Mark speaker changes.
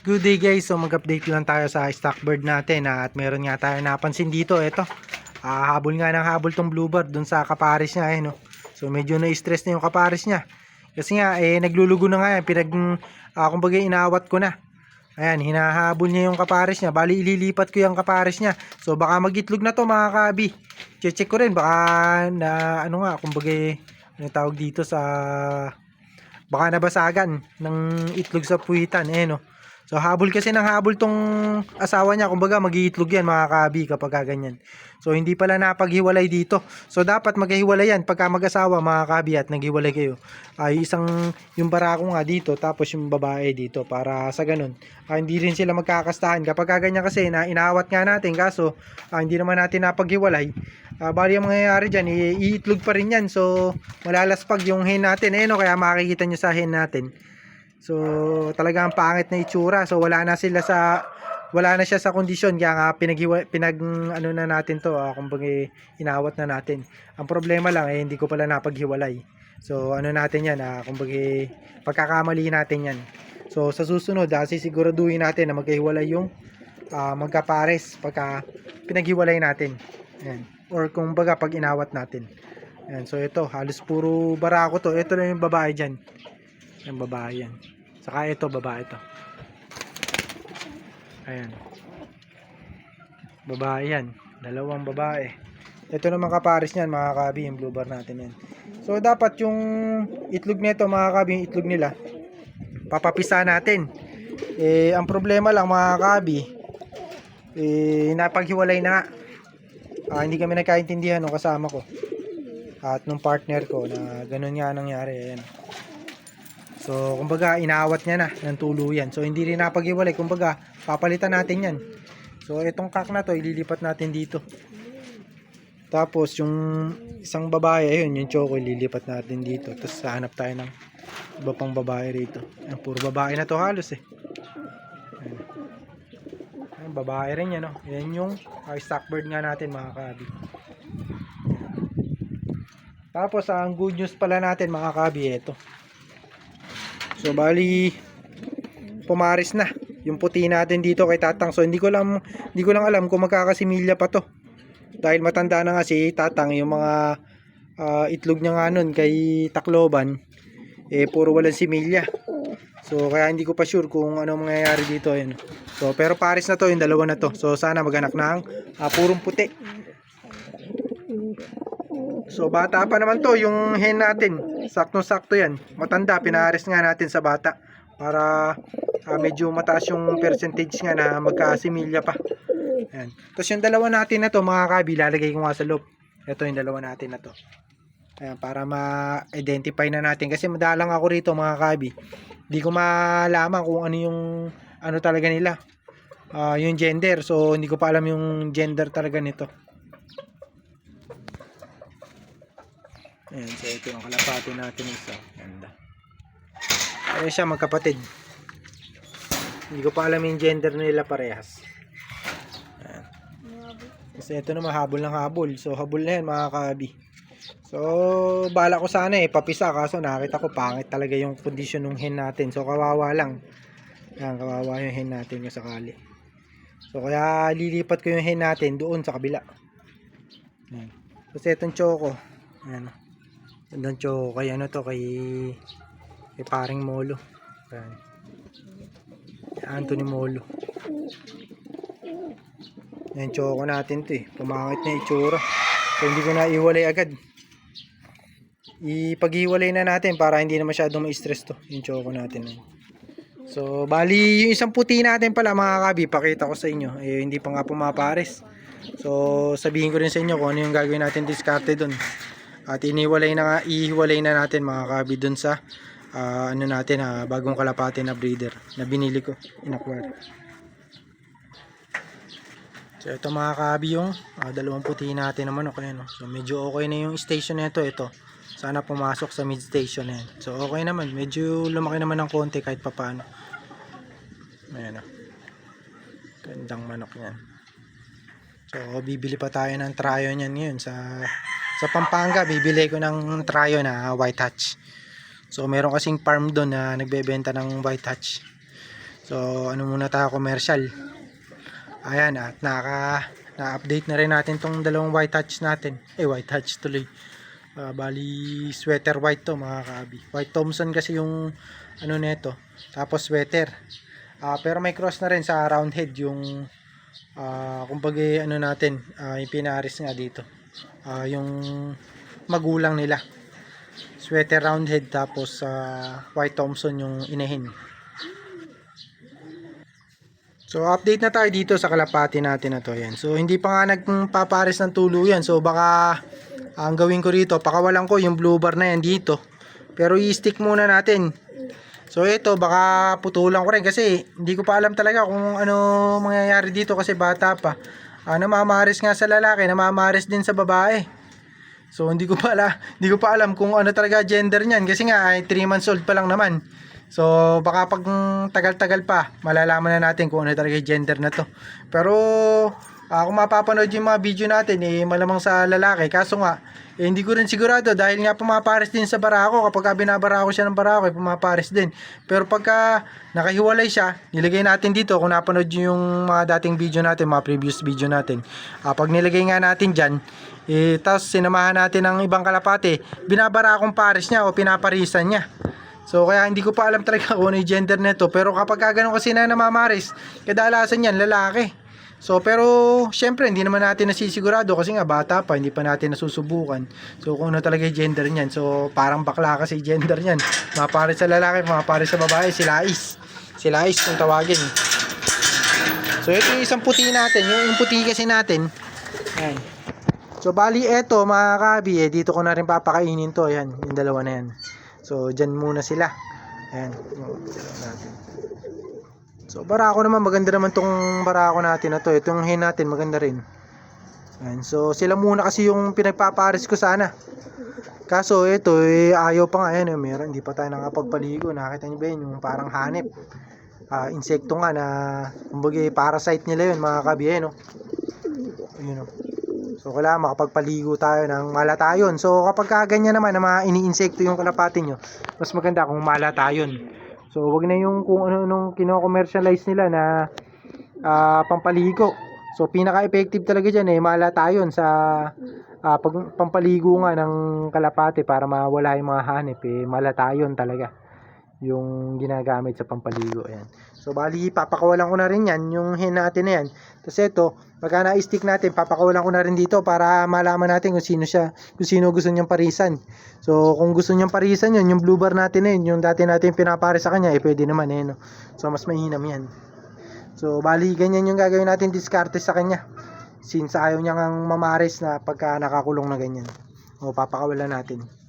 Speaker 1: Good day guys, so mag-update lang tayo sa stock bird natin ah, at meron nga tayo napansin dito, eto. Ah, habol nga ng habol tong bluebird dun sa kapares niya eh, no. So medyo na-stress na yung kapares niya. Kasi nga eh naglulugo na nga yan, pinag ah, kumbaga inawat ko na. Ayan, hinahabol niya yung kapares niya. Bali ililipat ko yung kapares niya. So baka magitlog na to mga kabi. Che-check ko rin baka na ano nga, kumbaga ano tawag dito sa baka nabasagan ng itlog sa puwitan eh no. So habol kasi ng habol tong asawa niya, kumbaga mag-iitlog yan mga kabi kapag ganyan. So hindi pala napaghiwalay dito. So dapat maghiwalay yan pagka mag-asawa mga kabi at naghiwalay kayo. Ay isang yung barako nga dito tapos yung babae dito para sa ganun. ah, hindi rin sila magkakastahan. Kapag ganyan kasi na inawat nga natin kaso ah, hindi naman natin napaghiwalay. Uh, bali ang mangyayari dyan, iitlog pa rin yan. So, malalaspag yung hen natin. Eh, no? Kaya makikita nyo sa hen natin. So, talagang pangit na itsura. So, wala na sila sa wala na siya sa kondisyon. Kaya nga pinaghiwa, pinag ano na natin to ah, kumbaga inawat na natin. Ang problema lang eh hindi ko pala napaghiwalay. So ano natin yan ah, kumbaga pagkakamali natin yan. So sa susunod ah, sisiguraduhin natin na magkahiwalay yung ah, magkapares pagka pinaghiwalay natin. Yan. or kumbaga pag inawat natin. Yan. so ito halos puro barako to. Ito na yung babae dyan. Yung babae yan saka ito babae to Ayan. Babae yan. Dalawang babae. Ito naman kapares niyan, mga kabi, yung blue bar natin yan. So, dapat yung itlog nito, mga kabi, yung itlog nila, papapisa natin. Eh, ang problema lang, mga kabi, eh, napaghiwalay na. Ah, hindi kami nagkaintindihan nung kasama ko. At nung partner ko na ganun nga nangyari. Ayan. So, kumbaga, inaawat niya na ng tuluyan. So, hindi rin napaghiwalay. Kumbaga, papalitan natin yan. So, itong kak na to, ililipat natin dito. Tapos, yung isang babae, ayun, yung choco, ililipat natin dito. Tapos, hanap tayo ng iba pang babae rito. Ayan, puro babae na to halos eh. Ayan, babae rin yan, no? Yan yung uh, stockbird nga natin, mga kabi. Tapos, ang good news pala natin, mga kabi, ito. So bali pumaris na yung puti natin dito kay Tatang. So hindi ko lang hindi ko lang alam kung magkakasimilya pa to. Dahil matanda na nga si Tatang yung mga ah, itlog niya nga nun kay Tacloban eh puro walang similya. So kaya hindi ko pa sure kung ano mangyayari dito ayun. So pero pares na to yung dalawa na to. So sana maganak ng ah, purong puti. So bata pa naman to yung hen natin. Saktong-sakto yan. Matanda, pinares nga natin sa bata para ah, medyo mataas yung percentage nga na magkasimilya pa. Ayan. Tapos yung dalawa natin na to mga kabi, lalagay ko nga sa loob. Ito yung dalawa natin na to. Ayan, para ma-identify na natin. Kasi madalang ako rito mga kabi. Hindi ko malaman kung ano yung ano talaga nila. Ah, yung gender. So hindi ko pa alam yung gender talaga nito. Ayan, so ito yung kalapati natin isa. Ganda. Ayan siya magkapatid. Hindi ko pa alam yung gender nila parehas. Ayan. Kasi ito naman habol ng habol. So habol na yan mga kabi. So bala ko sana eh papisa kaso nakita ko pangit talaga yung condition ng hen natin. So kawawa lang. Ayan kawawa yung hen natin yung sakali. So kaya lilipat ko yung hen natin doon sa kabila. Ayan. Kasi itong choco. Ayan. Itong choco kay ano to kay kay paring Molo. Ayan. Anthony Molo. Ayan choco natin to eh. Pumangit na itsura. So hindi ko na iwalay agad. Ipaghiwalay na natin para hindi na masyadong ma-stress to. Yung choco natin. So, bali, yung isang puti natin pala mga kabi, pakita ko sa inyo. Eh, hindi pa nga pumapares. So, sabihin ko rin sa inyo kung ano yung gagawin natin diskarte dun. At iniwalay na nga, ihiwalay na natin mga kabi dun sa ah, ano natin, ah, bagong kalapate na breeder na binili ko in acquire. So, ito mga kabi yung ah, dalawang puti natin naman. Okay, no? So, medyo okay na yung station nito. Ito. Sana pumasok sa mid station na yan. So, okay naman. Medyo lumaki naman ng konti kahit papano. Ayan o. Gandang manok yan. So, bibili pa tayo ng tryo niyan ngayon sa sa Pampanga. Bibili ko ng tryo na white hatch. So, meron kasing farm doon na nagbebenta ng white hatch. So, ano muna tayo, commercial. Ayan, at naka, na-update na rin natin tong dalawang white hatch natin. Eh, white hatch tuloy. Ah, bali, sweater white to mga kaabi. White Thompson kasi yung ano neto. Tapos sweater. Ah, pero may cross na rin sa round head yung ah kumbaga ano natin, ah, yung pinaris nga dito. Ah, yung magulang nila. Sweater round head tapos ah, white Thompson yung inahin. So update na tayo dito sa kalapati natin na to yan. So hindi pa nga nagpapares ng tuluyan. So baka ang gawin ko rito, pakawalan ko yung blue bar na yan dito. Pero i-stick muna natin. So ito baka putulan ko rin kasi hindi ko pa alam talaga kung ano mangyayari dito kasi bata pa. Ah, namamaris nga sa lalaki, namamaris din sa babae. So hindi ko pa ala, hindi ko pa alam kung ano talaga gender niyan kasi nga ay 3 months old pa lang naman. So baka pag tagal-tagal pa malalaman na natin kung ano talaga gender na to. Pero ah, kung mapapanood yung mga video natin eh malamang sa lalaki kaso nga eh, hindi ko rin sigurado dahil nga pumapares din sa barako kapag ka binabarako siya ng barako eh pumapares din. Pero pagka nakahiwalay siya, nilagay natin dito kung napanood nyo yung mga dating video natin, mga previous video natin. Ah, pag nilagay nga natin dyan, eh, tapos sinamahan natin ng ibang kalapate, binabara akong pares niya o pinaparisan niya. So kaya hindi ko pa alam talaga kung ano yung gender nito. Pero kapag ka ganun kasi na namamaris, kadalasan yan lalaki. So pero syempre hindi naman natin nasisigurado kasi nga bata pa, hindi pa natin nasusubukan. So kung ano talaga yung gender niyan. So parang bakla kasi gender niyan. Mapares sa lalaki, mapares sa babae, sila is. Sila is kung tawagin. So ito yung isang puti natin, yung, yung puti kasi natin. Ayan. So bali eto mga kabi, eh, dito ko na rin papakainin to, ayan, yung dalawa na yan. So dyan muna sila. Ayan, natin. So barako naman, maganda naman tong barako natin na to. Itong hen natin, maganda rin. Ayan, so sila muna kasi yung pinagpapares ko sana. Kaso ito, eh, ayaw pa nga, ayan, eh, meron, hindi pa tayo nakapagpaligo. Nakita niyo ba yun, yung parang hanip. Ah, insekto nga na, kumbaga, parasite nila yun, mga kabi, eh, no? Ayun, no? So, kailangan makapagpaligo tayo ng malatayon. So, kapag kaganyan naman na mga ini-insekto yung kalapati nyo, mas maganda kung malatayon. So, wag na yung kung ano nung kino-commercialize nila na ah, pampaligo. So, pinaka-effective talaga dyan eh, malatayon sa ah, pag, pampaligo nga ng kalapate para mawala yung mga hanip eh, malatayon talaga yung ginagamit sa pampaligo. Ayan. So, bali, papakawalan ko na rin yan, yung hen natin na yan. Tapos ito, pagka na-stick natin, papakawalan ko na rin dito para malaman natin kung sino siya, kung sino gusto niyang parisan. So, kung gusto niyang parisan yun, yung blue bar natin na yun, yung dati natin pinapare sa kanya, eh, pwede naman eh, no? So, mas mahinam yan. So, bali, ganyan yung gagawin natin diskarte sa kanya. Since ayaw niya ngang mamares na pagka nakakulong na ganyan. O, papakawalan natin.